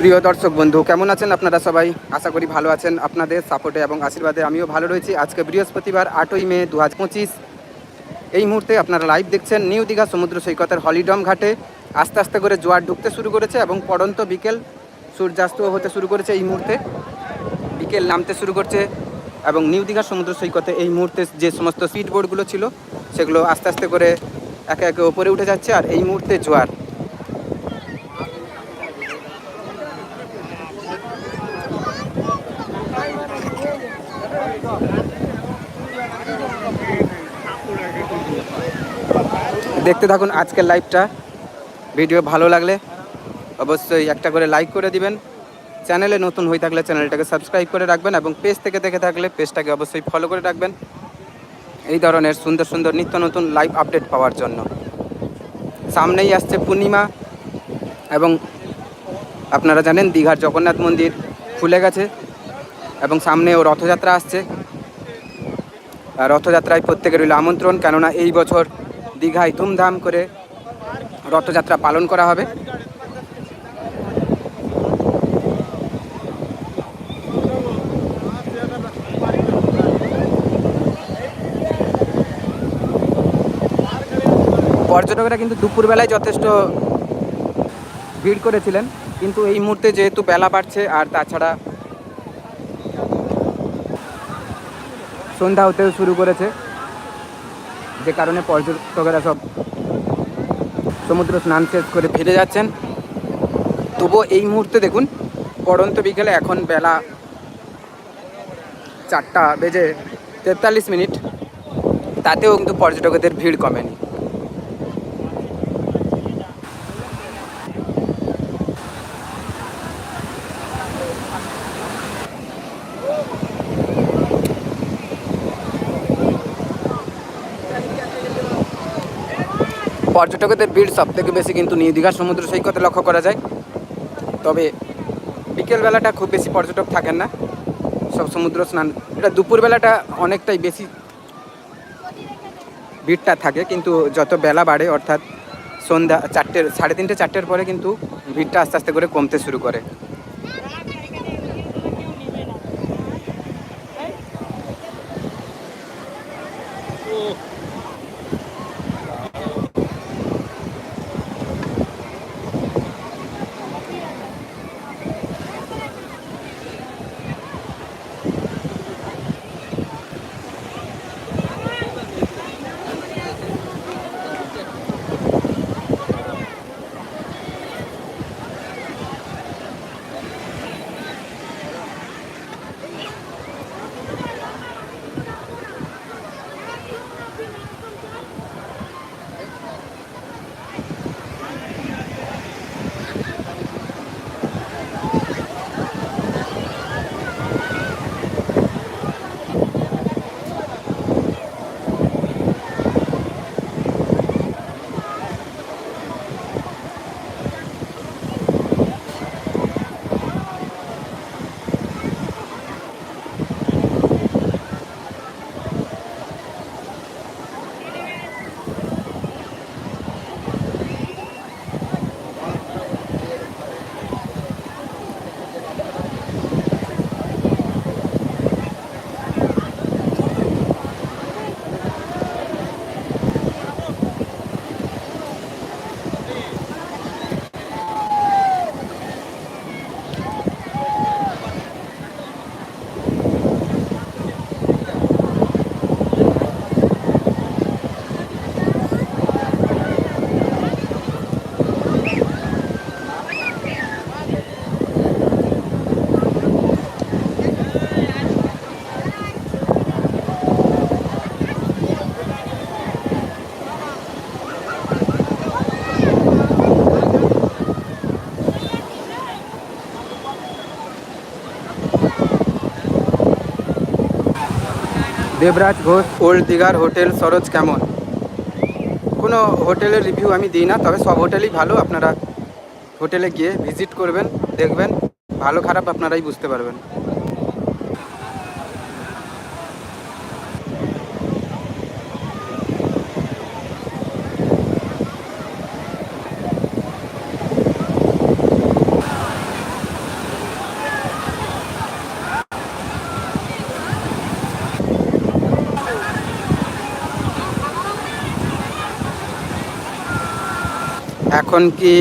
প্রিয় দর্শক বন্ধু, কেমন আছেন আপনারা সবাই? আশা করি ভালো আছেন আপনাদের সাপোর্টে এবং আশীর্বাদে আমিও ভালো রয়েছি। আজকে বৃহস্পতিবার, আটই মে দু এই মুহূর্তে আপনারা লাইভ দেখছেন নিউ দীঘা সমুদ্র সৈকতের হলিডম ঘাটে। আস্তে আস্তে করে জোয়ার ঢুকতে শুরু করেছে এবং পড়ন্ত বিকেল সূর্যাস্ত হতে শুরু করেছে এই মুহূর্তে। বিকেল নামতে শুরু করছে এবং নিউ দীঘা সমুদ্র সৈকতে এই মুহূর্তে যে সমস্ত স্পিড বোর্ডগুলো ছিল, সেগুলো আস্তে আস্তে করে একে একে ওপরে উঠে যাচ্ছে আর এই মুহূর্তে জোয়ার। দেখতে থাকুন আজকের লাইভটা ভিডিও ভালো লাগলে অবশ্যই একটা করে লাইক করে দিবেন। চ্যানেলে নতুন হয়ে থাকলে চ্যানেলটাকে সাবস্ক্রাইব করে রাখবেন এবং পেজ থেকে দেখে থাকলে পেজটাকে অবশ্যই ফলো করে রাখবেন। এই ধরনের সুন্দর সুন্দর নিত্য নতুন লাইভ আপডেট পাওয়ার জন্য। সামনেই আসছে পূর্ণিমা এবং আপনারা জানেন দীঘার জগন্নাথ মন্দির খুলে গেছে এবং সামনেও রথযাত্রা আসছে। আর রথযাত্রায় প্রত্যেকের রইল আমন্ত্রণ, কেননা এই বছর দীঘায় ধুমধাম করে রথযাত্রা পালন করা হবে। পর্যটকরা কিন্তু দুপুরবেলায় যথেষ্ট ভিড় করেছিলেন, কিন্তু এই মুহূর্তে যেহেতু বেলা বাড়ছে আর তাছাড়া সন্ধ্যা হতেও শুরু করেছে। যে কারণে পর্যটকেরা সব সমুদ্র স্নান শেষ করে ফিরে যাচ্ছেন। তবুও এই মুহূর্তে দেখুন, পড়ন্ত বিকেলে এখন বেলা চারটা বেজে তেতাল্লিশ মিনিট। তাতেও কিন্তু পর্যটকদের ভিড় কমেনি। পর্যটকদের ভিড় সব থেকে বেশি কিন্তু নিউ দীঘার সমুদ্র সৈকতে লক্ষ্য করা যায়। তবে বিকেলবেলাটা খুব বেশি পর্যটক থাকেন না। সব সমুদ্র স্নান, এটা দুপুরবেলাটা অনেকটাই বেশি ভিড়টা থাকে, কিন্তু যত বেলা বাড়ে, অর্থাৎ সন্ধ্যা চারটের, সাড়ে তিনটে, চারটের পরে কিন্তু ভিড়টা আস্তে আস্তে করে কমতে শুরু করে। দেবরাজ ঘোষ, ওল্ড দীঘার হোটেল সরোজ কেমন? কোনো হোটেলের রিভিউ আমি দিই না, তবে সব হোটেলই ভালো, আপনারা হোটেলে গিয়ে ভিজিট করবেন, দেখবেন, ভালো খারাপ আপনারাই বুঝতে পারবেন। এখন কি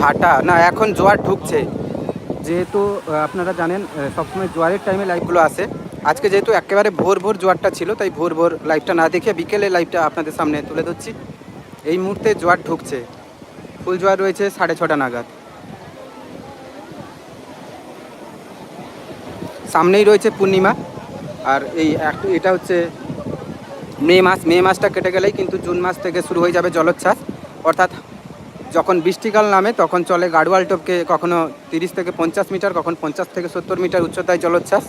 ভাটা? না, এখন জোয়ার ঢুকছে। যেহেতু আপনারা জানেন সবসময় জোয়ারের টাইমে লাইভগুলো আসে। আজকে যেহেতু একেবারে ভোর ভোর জোয়ারটা ছিল, তাই ভোর ভোর লাইভটা না দেখে বিকেলে লাইভটা আপনাদের সামনে তুলে ধরছি। এই মুহূর্তে জোয়ার ঢুকছে। ফুল জোয়ার রয়েছে সাড়ে ছটা নাগাদ। সামনেই রয়েছে পূর্ণিমা, আর এই এটা হচ্ছে মে মাস। মে মাসটা কেটে গেলেই কিন্তু জুন মাস থেকে শুরু হয়ে যাবে জলোচ্ছ্বাস। অর্থাৎ যখন বৃষ্টিকাল নামে, তখন চলে গাড়োয়াল টোপকে কখনো তিরিশ থেকে পঞ্চাশ মিটার, কখন পঞ্চাশ থেকে সত্তর মিটার উচ্চতায় জলোচ্ছ্বাস।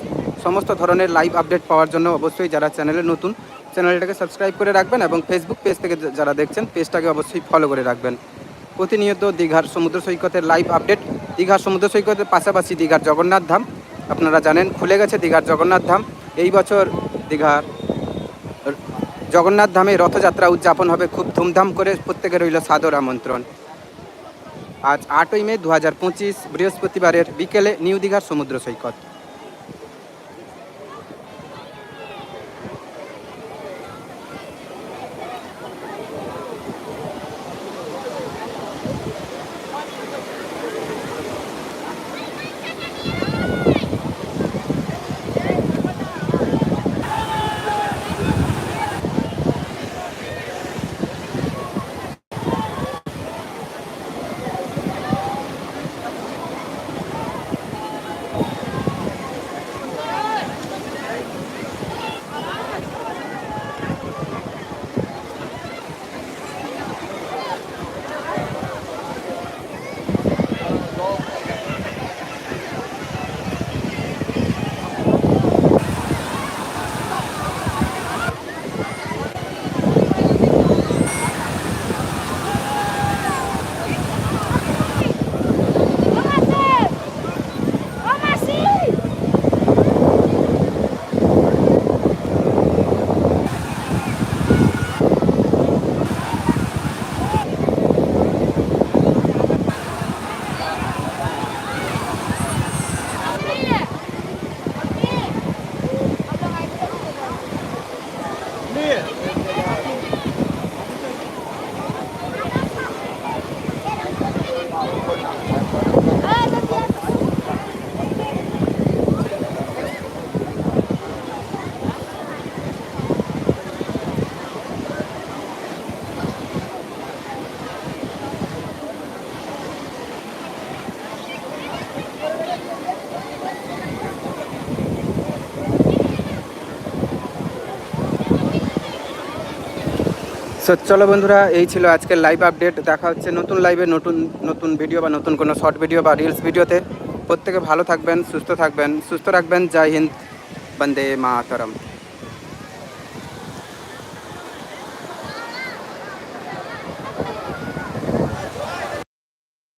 সমস্ত ধরনের লাইভ আপডেট পাওয়ার জন্য অবশ্যই যারা চ্যানেলে নতুন চ্যানেলটাকে সাবস্ক্রাইব করে রাখবেন এবং ফেসবুক পেজ থেকে যারা দেখছেন পেজটাকে অবশ্যই ফলো করে রাখবেন। প্রতিনিয়ত দীঘার সমুদ্র সৈকতের লাইভ আপডেট দীঘার সমুদ্র সৈকতের পাশাপাশি দীঘার জগন্নাথ ধাম। আপনারা জানেন, খুলে গেছে দীঘার জগন্নাথ ধাম। এই বছর দীঘার জগন্নাথ ধামে রথযাত্রা উদযাপন হবে। খুব ধুমধাম করে প্রত্যেকে রইল সাদর আমন্ত্রণ। আজ আটই মে দু হাজার পঁচিশ বৃহস্পতিবারের বিকেলে নিউ দীঘার সমুদ্র সৈকত। সো চলো বন্ধুরা, এই ছিল আজকের লাইভ আপডেট দেখা হচ্ছে নতুন লাইভে নতুন নতুন ভিডিও বা নতুন কোনো শর্ট ভিডিও বা রিলস ভিডিওতে প্রত্যেকে ভালো থাকবেন, সুস্থ থাকবেন, সুস্থ রাখবেন। জয় হিন্দ, বন্দে মাতরম।